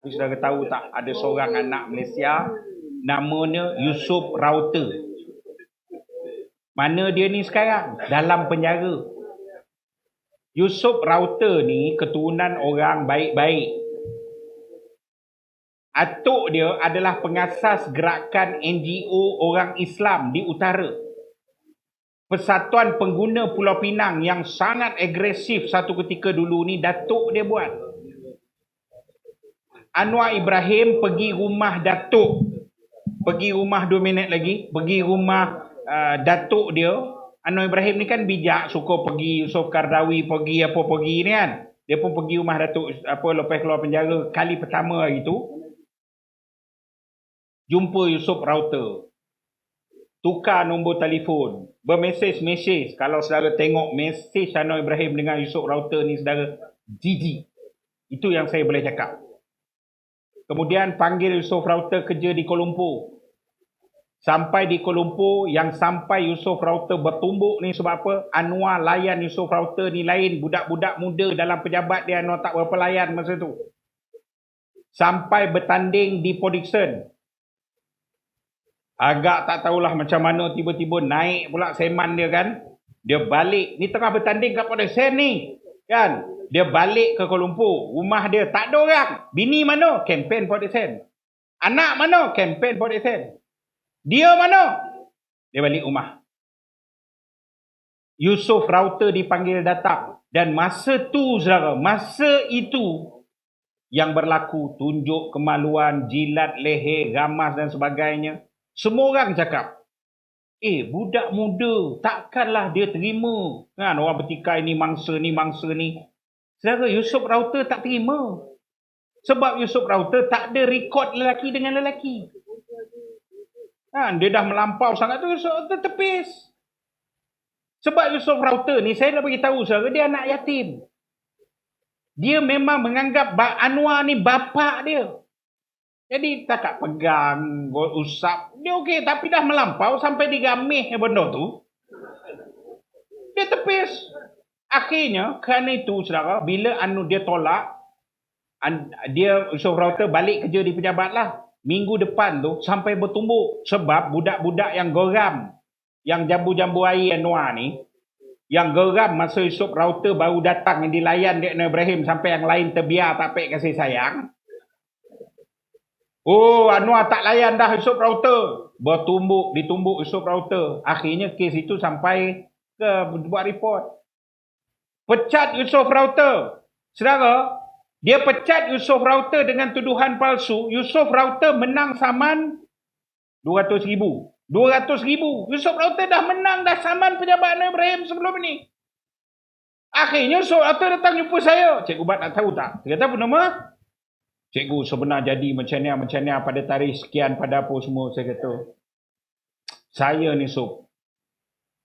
Saudara tahu tak ada seorang anak Malaysia namanya Yusuf Rauter. Mana dia ni sekarang? Dalam penjara. Yusuf Rauter ni keturunan orang baik-baik. Atuk dia adalah pengasas gerakan NGO orang Islam di utara. Persatuan Pengguna Pulau Pinang yang sangat agresif satu ketika dulu ni Datuk dia buat. Anwar Ibrahim pergi rumah Datuk. Pergi rumah 2 minit lagi. Pergi rumah uh, Datuk dia. Anwar Ibrahim ni kan bijak. Suka pergi Yusof Kardawi. Pergi apa pergi ni kan. Dia pun pergi rumah Datuk apa lepas keluar penjara. Kali pertama hari tu. Jumpa Yusof Router. Tukar nombor telefon. Bermesej-mesej. Kalau saudara tengok mesej Anwar Ibrahim dengan Yusof Router ni saudara. Jijik. Itu yang saya boleh cakap. Kemudian panggil Yusof Rauter kerja di Kuala Lumpur. Sampai di Kuala Lumpur, yang sampai Yusof Rauter bertumbuk ni sebab apa? Anwar layan Yusof Rauter ni lain. Budak-budak muda dalam pejabat dia Anwar tak berapa layan masa tu. Sampai bertanding di Podixon. Agak tak tahulah macam mana tiba-tiba naik pula seman dia kan. Dia balik. Ni tengah bertanding kat Podixon ni. Kan? Dia balik ke Kuala Lumpur. Rumah dia tak ada orang. Bini mana? Kempen Port Dixon. Anak mana? Kempen Port Dixon. Dia mana? Dia balik rumah. Yusuf Rauter dipanggil datang. Dan masa tu, saudara, masa itu yang berlaku, tunjuk kemaluan, jilat leher, gamas dan sebagainya. Semua orang cakap, eh budak muda, takkanlah dia terima. Kan, orang bertikai ni mangsa ni, mangsa ni. Saudara, Yusuf Router tak terima. Sebab Yusuf Router tak ada rekod lelaki dengan lelaki. Ha, dia dah melampau sangat tu, Yusuf Router tepis. Sebab Yusuf Router ni, saya dah beritahu saudara, dia anak yatim. Dia memang menganggap Anwar ni bapak dia. Jadi takkan pegang, usap. Dia okey, tapi dah melampau sampai digamih benda tu. Dia tepis. Akhirnya kerana itu saudara bila anu dia tolak dia Yusuf Router balik kerja di pejabat lah. Minggu depan tu sampai bertumbuk sebab budak-budak yang geram yang jambu-jambu air Anwar ni yang geram masa Yusuf Router baru datang yang dilayan dia Ibrahim sampai yang lain terbiar tak pek kasih sayang. Oh Anwar tak layan dah Yusuf Router. Bertumbuk, ditumbuk Yusuf Router. Akhirnya kes itu sampai ke buat report pecat Yusof Rauter. Saudara, dia pecat Yusof Rauter dengan tuduhan palsu. Yusof Rauter menang saman 200 ribu. 200 ribu. Yusof Rauter dah menang dah saman pejabat Nabi Ibrahim sebelum ini. Akhirnya Yusof Rauter datang jumpa saya. Cikgu Bat nak tahu tak? Dia kata apa nama? Cikgu sebenar jadi macam ni, macam ni pada tarikh sekian pada apa semua. Saya kata, saya ni Sob.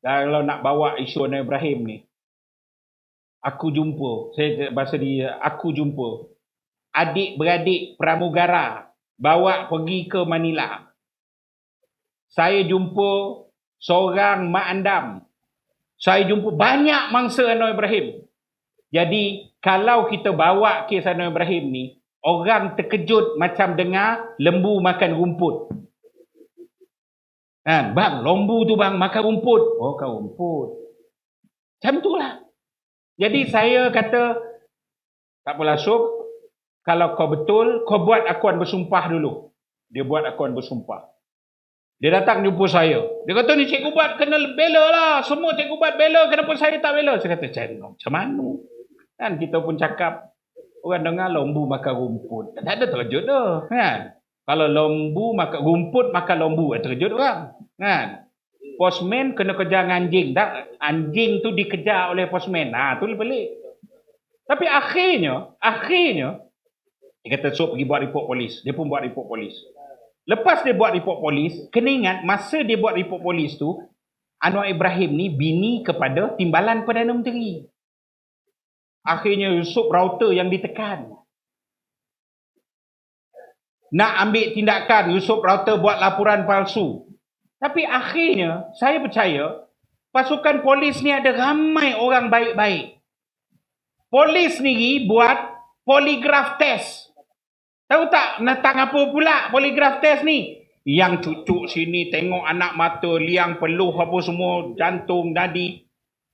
Kalau nak bawa isu Nabi Ibrahim ni, aku jumpa saya bahasa dia aku jumpa adik-beradik pramugara bawa pergi ke Manila saya jumpa seorang mak andam saya jumpa banyak mangsa Anwar Ibrahim jadi kalau kita bawa kes Anwar Ibrahim ni orang terkejut macam dengar lembu makan rumput kan bang lembu tu bang makan rumput oh kau rumput macam itulah jadi saya kata, tak apalah Sob, kalau kau betul, kau buat akuan bersumpah dulu. Dia buat akuan bersumpah. Dia datang jumpa saya. Dia kata, ni cikgu buat kena bela lah. Semua cikgu buat bela, kenapa saya tak bela? Saya kata, macam mana? Kan kita pun cakap, orang dengar lombu makan rumput. Tak ada terkejut dah. Kan? Kalau lombu makan rumput, makan lombu. Terkejut orang. Kan? postman kena kejar anjing tak anjing tu dikejar oleh postman ha tu pelik tapi akhirnya akhirnya dia kata so pergi buat report polis dia pun buat report polis lepas dia buat report polis kena ingat masa dia buat report polis tu Anwar Ibrahim ni bini kepada timbalan Perdana Menteri akhirnya Yusuf Router yang ditekan nak ambil tindakan Yusuf Router buat laporan palsu tapi akhirnya saya percaya pasukan polis ni ada ramai orang baik-baik. Polis sendiri buat poligraph test. Tahu tak natang apa pula poligraf test ni? Yang cucuk sini tengok anak mata, liang peluh apa semua, jantung, nadi.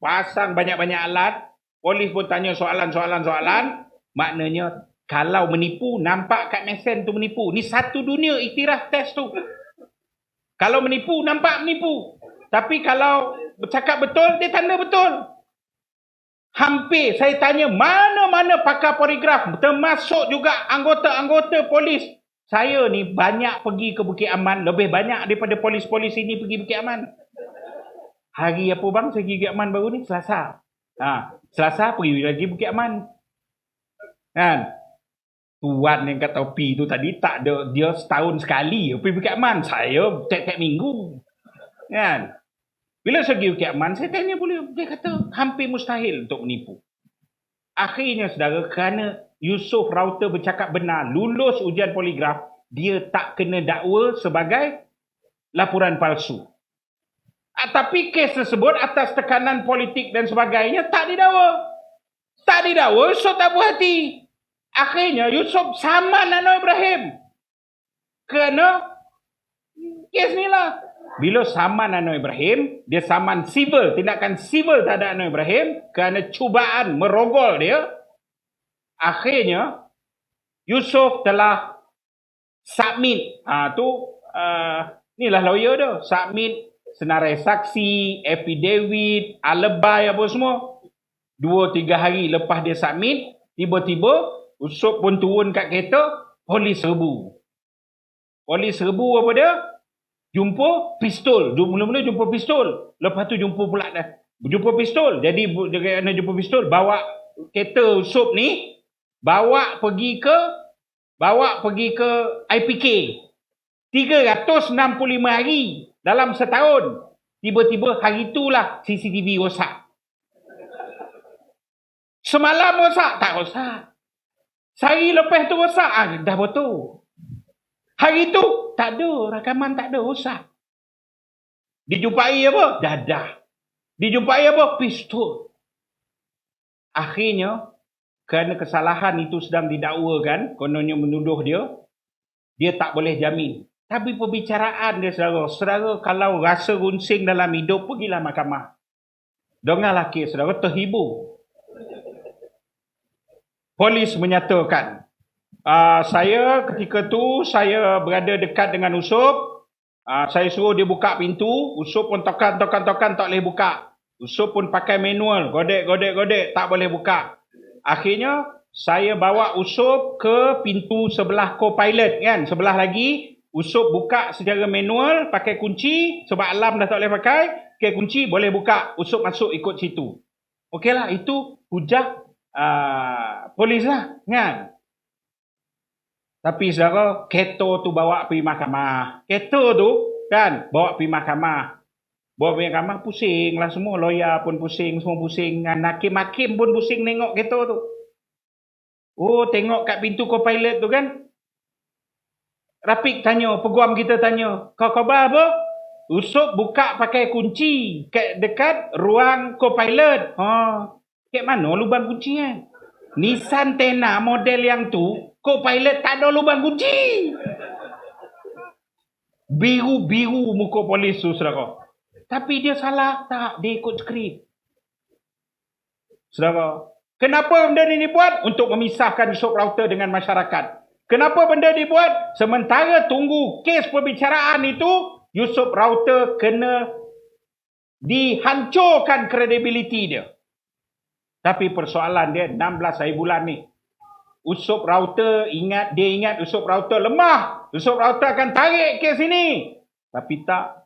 Pasang banyak-banyak alat. Polis pun tanya soalan-soalan-soalan. Maknanya kalau menipu, nampak kat mesin tu menipu. Ni satu dunia iktiraf test tu. Kalau menipu, nampak menipu. Tapi kalau bercakap betul, dia tanda betul. Hampir saya tanya mana-mana pakar poligraf. Termasuk juga anggota-anggota polis. Saya ni banyak pergi ke Bukit Aman. Lebih banyak daripada polis-polis ini pergi Bukit Aman. Hari apa bang saya pergi Bukit Aman baru ni? Selasa. Ha, Selasa pergi lagi Bukit Aman. Kan? Tuan yang kata pi tu tadi tak ada dia setahun sekali pergi Bukit Aman. Saya tiap-tiap minggu. Kan? Bila saya pergi Bukit Aman, saya tanya boleh. Dia kata hampir mustahil untuk menipu. Akhirnya saudara, kerana Yusof Rauter bercakap benar, lulus ujian poligraf, dia tak kena dakwa sebagai laporan palsu. Ah, tapi kes tersebut atas tekanan politik dan sebagainya tak didakwa. Tak didakwa, Yusof tak berhati. Akhirnya Yusof sama Nano Ibrahim. Kerana kes ni lah. Bila saman Nano Ibrahim, dia saman civil, tindakan civil terhadap Nano Ibrahim kerana cubaan merogol dia, akhirnya Yusof telah submit ha tu uh, inilah lawyer dia submit senarai saksi affidavit alibi apa semua dua tiga hari lepas dia submit tiba-tiba Yusof pun turun kat kereta polis serbu. Polis serbu apa dia? Jumpa pistol. Mula-mula jumpa pistol. Lepas tu jumpa pula dah. Jumpa pistol. Jadi dia jumpa pistol bawa kereta Yusof ni bawa pergi ke bawa pergi ke IPK 365 hari dalam setahun tiba-tiba hari itulah CCTV rosak. Semalam rosak? Tak rosak. Sehari lepas tu rosak? Ah, dah betul. Hari tu? Tak ada. Rakaman tak ada rosak. Dijumpai apa? Dadah dijumpai apa? Pistol. Akhirnya kerana kesalahan itu sedang didakwakan, kononnya menuduh dia, dia tak boleh jamin. Tapi perbicaraan dia saudara, saudara kalau rasa runsing dalam hidup, pergilah mahkamah. Dengarlah kes saudara, terhibur. Polis menyatakan, uh, saya ketika tu, saya berada dekat dengan Usup, uh, saya suruh dia buka pintu, Usup pun tokan, tokan, tokan, tak boleh buka. Usup pun pakai manual, godek, godek, godek, tak boleh buka. Akhirnya saya bawa Usup ke pintu sebelah co-pilot kan. Sebelah lagi Usup buka secara manual pakai kunci sebab alam dah tak boleh pakai. Pakai kunci boleh buka. Usup masuk ikut situ. Okeylah itu hujah uh, polis lah kan. Tapi saudara, keto tu bawa pergi mahkamah. Keto tu kan bawa pergi mahkamah. Bawa banyak kamar pusing lah semua. Lawyer pun pusing, semua pusing. Hakim-hakim pun pusing tengok kereta tu. Oh, tengok kat pintu co-pilot tu kan. Rapik tanya, peguam kita tanya. Kau khabar apa? Usuk buka pakai kunci kat dekat ruang co-pilot. Ha. Kat mana lubang kunci kan? Nissan Tena model yang tu, co-pilot tak ada lubang kunci. Biru-biru muka polis tu, saudara. Tapi dia salah tak? Dia ikut skrip. Saudara, kenapa benda ini dibuat? Untuk memisahkan Yusof Router dengan masyarakat. Kenapa benda dibuat? Sementara tunggu kes perbicaraan itu, Yusof Router kena dihancurkan kredibiliti dia. Tapi persoalan dia 16 hari bulan ni. Usop router ingat dia ingat usop router lemah. Usop router akan tarik kes ini. Tapi tak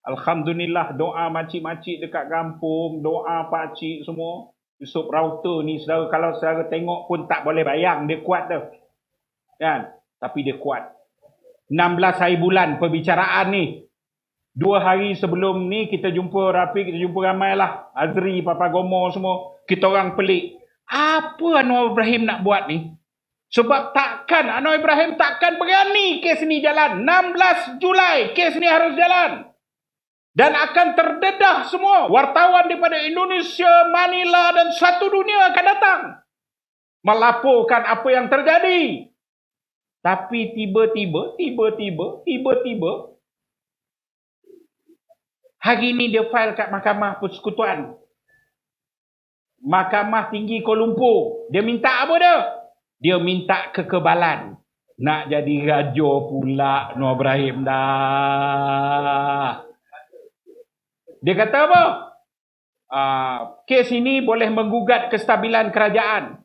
Alhamdulillah doa makcik-makcik dekat kampung, doa pakcik semua. Yusuf router ni saudara kalau saudara tengok pun tak boleh bayang dia kuat dah. Kan? Tapi dia kuat. 16 hari bulan perbicaraan ni. Dua hari sebelum ni kita jumpa Rafi, kita jumpa ramai lah. Azri, Papa Gomo semua. Kita orang pelik. Apa Anwar Ibrahim nak buat ni? Sebab takkan Anwar Ibrahim takkan berani kes ni jalan. 16 Julai kes ni harus jalan. Dan akan terdedah semua wartawan daripada Indonesia, Manila dan satu dunia akan datang. Melaporkan apa yang terjadi. Tapi tiba-tiba, tiba-tiba, tiba-tiba hari ini dia file kat Mahkamah Persekutuan. Mahkamah Tinggi Kuala Lumpur. Dia minta apa dia? Dia minta kekebalan. Nak jadi raja pula Noor Ibrahim dah. Dia kata apa? Uh, kes ini boleh menggugat kestabilan kerajaan.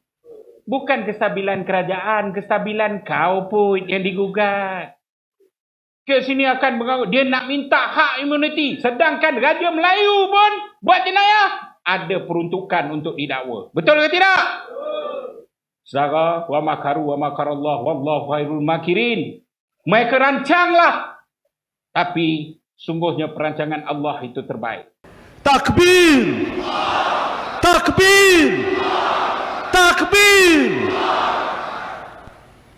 Bukan kestabilan kerajaan, kestabilan kau pun yang digugat. Kes ini akan mengganggu. Dia nak minta hak imuniti. Sedangkan Raja Melayu pun buat jenayah. Ada peruntukan untuk didakwa. Betul ke tidak? Saudara, wa makaru wa makarallah wallahu khairul makirin. Mereka rancanglah. Tapi sungguhnya perancangan Allah itu terbaik. Takbir! Takbir! Takbir!